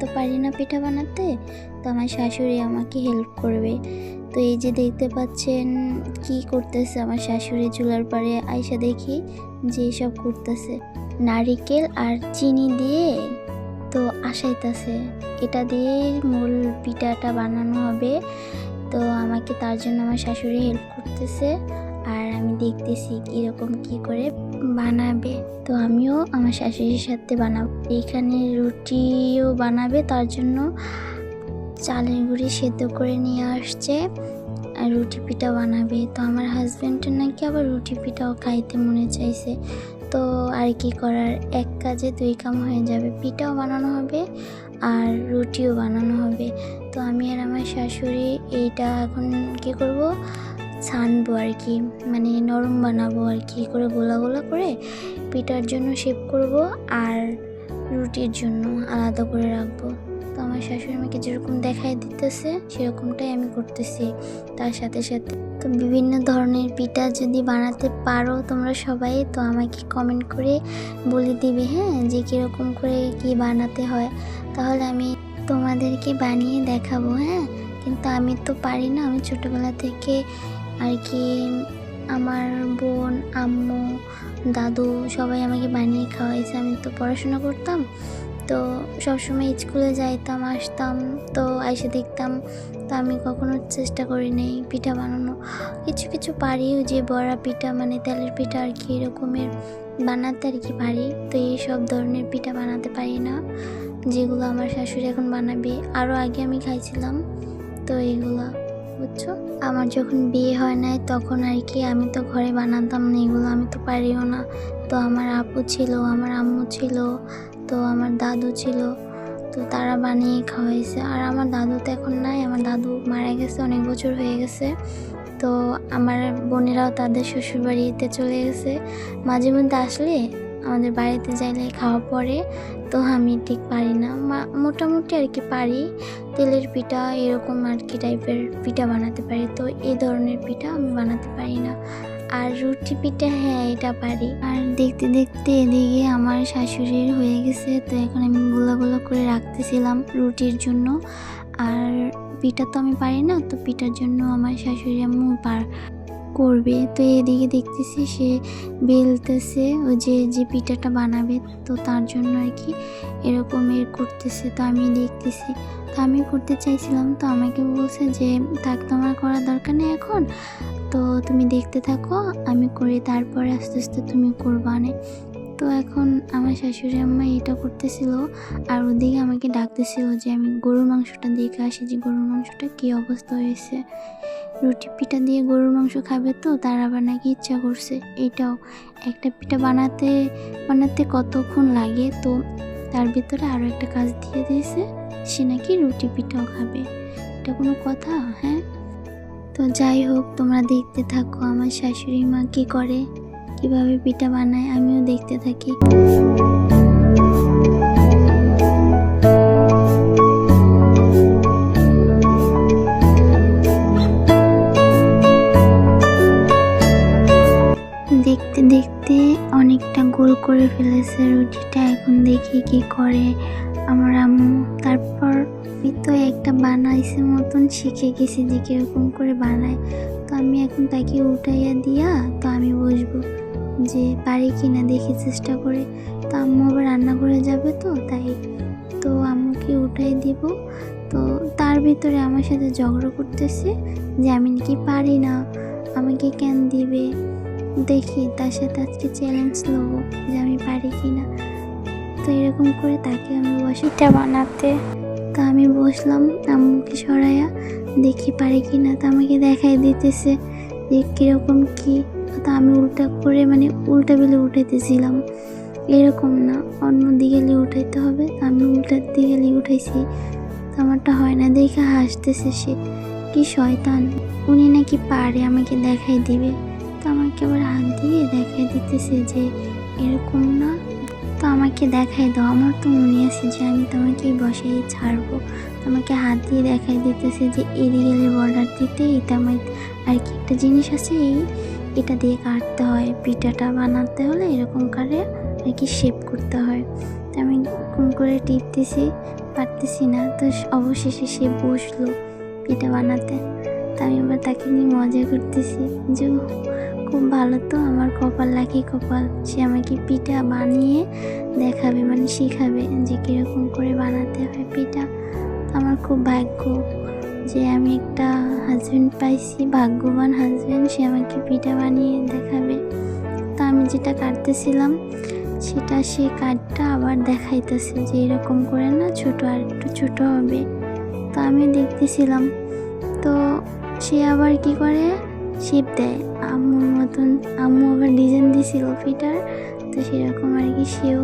তো পারি না পিঠা বানাতে, তো আমার শাশুড়ি আমাকে হেল্প করবে। তো এই যে দেখতে পাচ্ছেন কি করতেছে আমার শাশুড়ি চুলার পাড়ে, আইসা দেখি যে সব করতেছে। নারিকেল আর চিনি দিয়ে তো আসাইতেছে। এটা দিয়ে মূল পিঠাটা বানানো হবে। তো আমাকে তার জন্য আমার শাশুড়ি হেল্প করতেছে। দেখতেছি কীরকম কি করে বানাবে। তো আমিও আমার শাশুড়ির সাথে বানাবো। এখানে রুটিও বানাবে, তার জন্য চালের গুঁড়ি সেদ্ধ করে নিয়ে আসছে আর রুটি পিঠা বানাবে। তো আমার হাজব্যান্ডের নাকি আবার রুটি পিঠাও খাইতে মনে চাইছে। তো আর কি করার? এক কাজে দুই কাম হয়ে যাবে। পিঠাও বানানো হবে আর রুটিও বানানো হবে। তো আমি আর আমার শাশুড়ি এইটা এখন কি করব? ছানবো আর কি মানে নরম বানাবো আর কি, করে গোলা গোলা করে পিঠার জন্য শেপ করব আর রুটির জন্য আলাদা করে রাখব। তো আমার শাশুড়ি আমাকে যেরকম দেখাই দিতেছে, সেরকমটাই আমি করতেছি। তার সাথে সাথে তো বিভিন্ন ধরনের পিঠা যদি বানাতে পারো তোমরা সবাই, তো আমাকে কমেন্ট করে বলে দিবে হ্যাঁ যে কীরকম করে কি বানাতে হয়। তাহলে আমি তোমাদেরকে বানিয়ে দেখাবো হ্যাঁ। কিন্তু আমি তো পারি না, আমি ছোটোবেলা থেকে আর কি আমার বোন, আম্মু, দাদু সবাই আমাকে বানিয়ে খাওয়াইছে। আমি তো পড়াশোনা করতাম, তো সবসময় স্কুলে যাইতাম, আসতাম, তো এসে দেখতাম, তো আমি কখনো চেষ্টা করি নাই পিঠা বানানো। কিছু কিছু পারিও যে বড়া পিঠা মানে তেলের পিঠা আর কি, এরকমের বানাতে আর কি পারি, তো এই সব ধরনের পিঠা বানাতে পারি না, যেগুলো আমার শাশুড়ি এখন বানাবে। আরও আগে আমি খাইছিলাম, তো এগুলো। বুঝছ? আমার যখন বিয়ে হয় নাই, তখন আর কি আমি তো ঘরে বানাতাম না, এগুলো আমি তো পারিও না। তো আমার আপু ছিল, আমার আম্মু ছিল, তো আমার দাদু ছিল, তো তারা বানিয়ে খাওয়াইছে। আর আমার দাদু তো এখন নাই, আমার দাদু মারা গেছে, অনেক বছর হয়ে গেছে। তো আমার বোনেরাও তাদের শ্বশুরবাড়িতে চলে গেছে। মাঝে মধ্যে আসলে আমাদের বাড়িতে যাইলে খাওয়া পরে, তো আমি ঠিক পারি না। মোটামুটি আর কি পারি। তেলের পিঠা এরকম আর কি টাইপের পিঠা বানাতে পারি, তো এই ধরনের পিঠা আমি বানাতে পারি না। আর রুটি পিঠা হ্যাঁ এটা পারি। আর দেখতে দেখতে এদিকে আমার শাশুড়ির হয়ে গেছে, তো এখন আমি গোলা করে রাখতেছিলাম রুটির জন্য। আর পিঠা তো আমি পারি না, তো পিঠার জন্য আমার শাশুড়ি আম্মু পার করবে। তো এদিকে দেখতেছি সে বেলতেছে, ওই যে যে পিঠাটা বানাবে, তো তার জন্য আর কি এরকম এর করতেছে। তো আমি দেখতেছি, তো আমি করতে চাইছিলাম, তো আমাকে বলছে যে, থাক, তোমার করার দরকার নেই এখন। তো তুমি দেখতে থাকো, আমি করি তারপরে আস্তে আস্তে তুমি করবা করবানে তো এখন আমার শাশুড়ি আম্মা এটা করতেছিল, আর ওদিকে আমাকে ডাকতেছিল যে, আমি গরুর মাংসটা দেখে আসি যে, গরুর মাংসটা কী অবস্থা হয়েছে? রুটি পিঠা দিয়ে গরুর মাংস খাবে তো, তার আবার নাকি ইচ্ছা করছে। এটাও একটা পিঠা বানাতে বানাতে কতক্ষণ লাগে? তো তার ভিতরে আরও একটা কাজ দিয়ে দিয়েছে, সে নাকি রুটি পিঠাও খাবে। এটা কোনো কথা? হ্যাঁ? তো যাই হোক, তোমরা দেখতে থাকো আমার শাশুড়ি মা কী করে, কীভাবে পিঠা বানায়, আমিও দেখতে থাকি। করে ফেলেছে, রুটিটা এখন দেখি কি করে। আমার আম্মু তারপর আমি তো একটা বানাইছে মতন, শিখে গেছি যে কীরকম করে বানায়। তো আমি এখন তাকে উঠাইয়া দিয়া, তো আমি বসবো যে পারি কি না দেখি চেষ্টা করে। তো আম্মু আবার রান্না করে যাবে তো, তাই তো আম্মুকে উঠাই দিব। তো তার ভিতরে আমার সাথে ঝগড়া করতেছে যে আমি নাকি পারি না, আমাকে কেন দিবে? দেখি তার সাথে আজকে চ্যালেঞ্জ নেব যে আমি পারি কি না তো এরকম করে তাকে আমি বসিটা বানাতে। তো আমি বসলাম আম্মুকে সরাইয়া দেখি পারি কি না তো আমাকে দেখাই দিতেছে যে কীরকম কী। তো আমি উল্টা করে মানে উল্টা বেলে উঠাইতেছিলাম। এরকম না অন্য দিকে লি উঠাইতে হবে। আমি উল্টার দিকে লি উঠাইছি। তো আমারটা হয় না দেখে হাসতেছে সে। কি শয়তান। উনি নাকি পারে আমাকে দেখাই দিবে। আবার হাত দিয়ে দেখাই দিতেছে যে এরকম না। তো আমাকে দেখাই দাও। আমার তো মনে আছে যে আমি তোমাকে বসাই, ছাড়বো। তোমাকে হাত দিয়ে দেখাই দিতেছে যে এদিকে বর্ডার দিতে এটা আমার আর কি একটা জিনিস আছে এই, এটা দিয়ে কাটতে হয়। পিঠাটা বানাতে হলে এরকম করে আর কি শেপ করতে হয়। তো আমি কোন করে টিপতেছি, পারতেছি না। তো অবশেষে সে বসল পিঠা বানাতে। তো আমি আবার তাকে নিয়ে মজা করতেছি। যে খুব ভালো তো, আমার কপাল লাকি কপাল। সে আমাকে পিঠা বানিয়ে দেখাবে মানে শেখাবে যে কীরকম করে বানাতে হয় পিঠা। আমার খুব ভাগ্য যে আমি একটা হাজব্যান্ড পাইছি, ভাগ্যবান হাজব্যান্ড সে আমাকে পিঠা বানিয়ে দেখাবে। তো আমি যেটা কাটতেছিলাম, সেটা সে কাঠটা আবার দেখাইতেছে যে এরকম করে না, ছোট আর একটু ছোট হবে। তো আমি দেখতেছিলাম। তো সে আবার কি করে শেপ দেয়। আম্মুর মতন আম্মু আবার ডিজাইন দিছিল পিঠার তো সেরকম আর কি সেও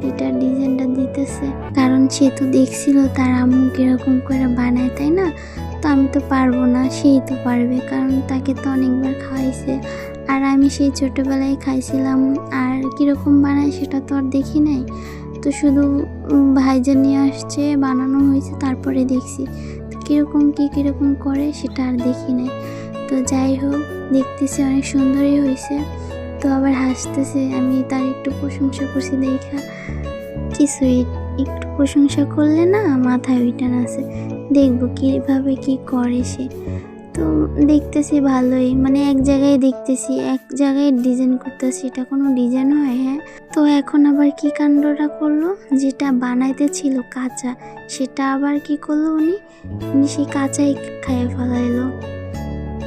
পিঠার ডিজাইনটা দিতেছে। কারণ সে তো দেখছিল তার আম্মু কীরকম করে বানায় তাই না? তো আমি তো পারব না সেই তো পারবে। কারণ তাকে তো অনেকবার খাওয়াইছে। আর আমি সেই ছোটোবেলায় খাইছিলাম আর কীরকম বানায় সেটা তো আর দেখি নাই। তো শুধু উম, ভাইজা নিয়ে আসছে বানানো হয়েছে তারপরে দেখছি। তো কীরকম কী কীরকম করে সেটা আর দেখি নাই। তো যাই হোক, দেখতেছি অনেক সুন্দরই হয়েছে। তো আবার হাসতেছে, আমি তার একটু প্রশংসা করছি, দেখা। কি সুইট একটু প্রশংসা করলে না মাথায় ওইটা আছে দেখব কীভাবে কি করে সে। তো দেখতেছি ভালোই মানে এক জায়গায় দেখতেছি, এক জায়গায় ডিজাইন করতেছি, এটা কোনো ডিজাইন হয় হ্যাঁ। তো এখন আবার কি কাণ্ডটা করল? যেটা বানাইতে ছিল কাঁচা, সেটা আবার কি করল উনি? উনি সেই কাঁচাই খাইয়ে ফেলাইলো।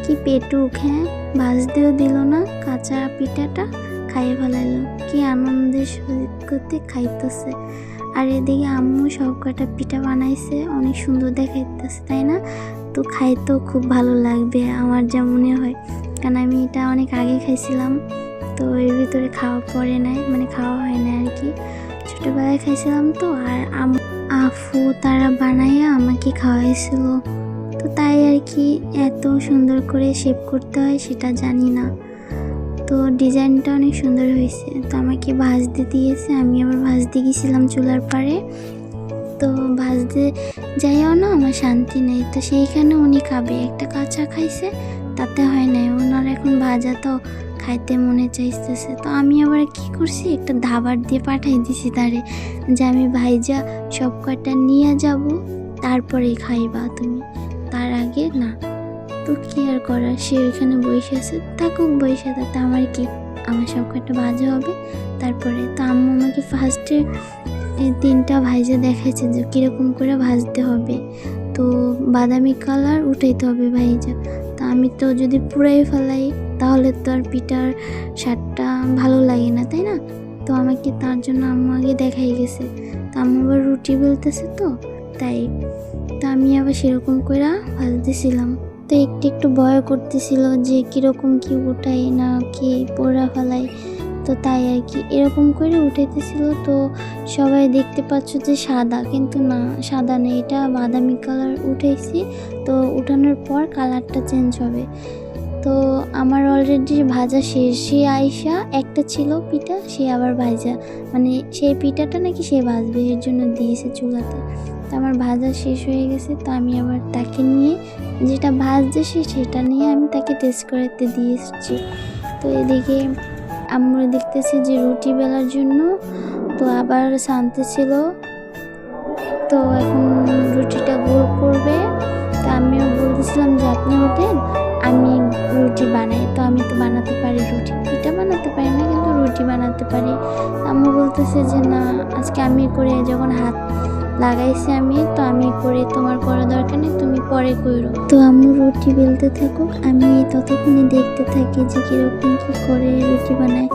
কি পেটুক হ্যাঁ? ভাজতেও দিল না, কাঁচা পিঠাটা খাইয়ে ফেলাইলো। কি আনন্দের সহিত করতে খাইতেছে। আর এদিকে আম্মু সব কটা পিঠা বানাইছে, অনেক সুন্দর দেখাইতেছে, তাই না? তো খাইতেও খুব ভালো লাগবে, আমার যা মনে হয়। কারণ আমি এটা অনেক আগে খাইছিলাম, তো এর ভিতরে খাওয়া পড়ে নাই মানে খাওয়া হয় না আর কি। ছোটোবেলায় খাইছিলাম তো, আর আফু তারা বানাইয়া আমাকে খাওয়াইছিল। তো তাই আর কি এত সুন্দর করে শেপ করতে হয় সেটা জানি না। তো ডিজাইনটা অনেক সুন্দর হয়েছে। তো আমাকে ভাজতে দিয়েছে। আমি আবার ভাজতে গেছিলাম চুলার পাড়ে। তো ভাজতে যাইও না, আমার শান্তি নেই। তো সেইখানে উনি খাবে। একটা কাঁচা খাইছে, তাতে হয় নাই। ওনার এখন ভাজা তো খাইতে মনে চাইতেছে। তো আমি আবার কি করছি? একটা ধাবার দিয়ে পাঠাই দিছি তারে যে আমি ভাইজা সব কটা নিয়ে যাব তারপরে খাইবা তুমি। তার আগে না, তো কি আর করার, সে ওইখানে বসে আছে, থাকুক, বসে তাতে আমার কি? আমার সব কটা ভাজা হবে? তারপরে তো আম্মু আমাকে ফার্স্টে তিনটা ভাইজা দেখাইছে যে কীরকম করে ভাজতে হবে। তো বাদামি কালার উঠাইতে হবে ভাইজা তো আমি তো যদি পুরাই ফেলাই, তাহলে তো আর পিঠার স্বাদটা ভালো লাগে না, তাই না? তো আমাকে তার জন্য আম্মু আগে দেখাই গেছে। তো আম্মু আবার রুটি বলতেছে তো, তাই তো আমি আবার সেরকম করে ফালতেছিলাম। তো একটু একটু ভয় করতেছিল যে কীরকম কি উঠাই না কি পোড়া ফেলাই তো তাই আর কি। এরকম করে উঠাইতেছিল তো সবাই দেখতে পাচ্ছ যে সাদা, কিন্তু না, সাদা নেই এটা বাদামি কালার উঠেছি তো উঠানোর পর কালারটা চেঞ্জ হবে। তো আমার অলরেডি ভাজা শেষ। সে আইসা একটা ছিল পিঠা, সে আবার ভাজা। মানে সেই পিঠাটা নাকি সে ভাজবে, এর জন্য দিয়েছে চুলাতে। তো আমার ভাজা শেষ হয়ে গেছে, তো আমি আবার তাকে নিয়ে যেটা ভাজছে সে, সেটা নিয়ে আমি তাকে টেস্ট করাতে দিয়ে এসেছি তো এদিকে আমরা দেখতেছি যে রুটি বেলার জন্য, তো আবার শান্তি ছিল। তো এখন রুটিটা গোল করবে। তা আমিও বলতেছিলাম যে, আপনি ওঠেন? আমি রুটি বানাই, তো আমি তো বানাতে পারি রুটি। পিঠা বানাতে পারি না, কিন্তু রুটি বানাতে পারি। আম্মু বলতেছে যে, না, আজকে আমি করে যখন হাত লাগাইছি আমি, তো আমি করে তোমার করা দরকার নেই, তুমি পরে করো তো আম্মু রুটি বেলতে থাকুক, আমি ততক্ষণে দেখতে থাকি যে কীরকম কী করে রুটি বানায়।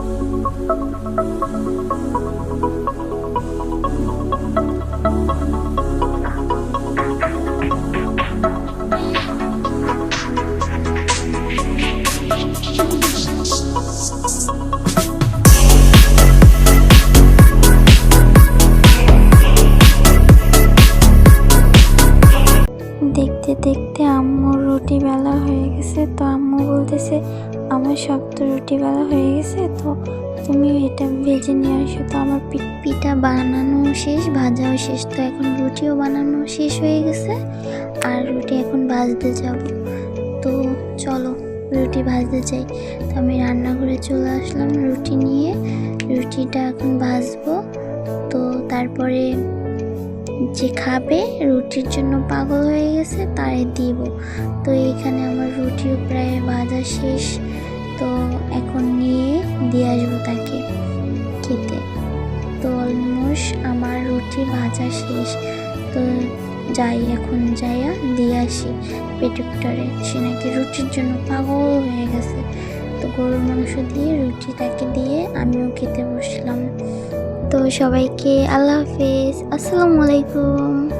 ভাজতে যাব। তো চলো, রুটি ভাজতে চাই তো আমি রান্নাঘরে চলে আসলাম রুটি নিয়ে। রুটিটা এখন ভাজবো। তো তারপরে যে খাবে, রুটির জন্য পাগল হয়ে গেছে তারে দিব। তো এইখানে আমার রুটিও প্রায় ভাজা শেষ। তো এখন নিয়ে দিয়ে আসব তাকে খেতে। তো অলমোস্ট আমার রুটি ভাজা শেষ। তো যাই এখন যাইয়া দিয়ে আসি। পেটুকটারে সে নাকি রুটির জন্য পাগল হয়ে গেছে। তো গরুর মাংস দিয়ে রুটি তাকে দিয়ে আমিও খেতে বসলাম। তো সবাইকে আল্লাহ হাফেজ। আসসালামু আলাইকুম।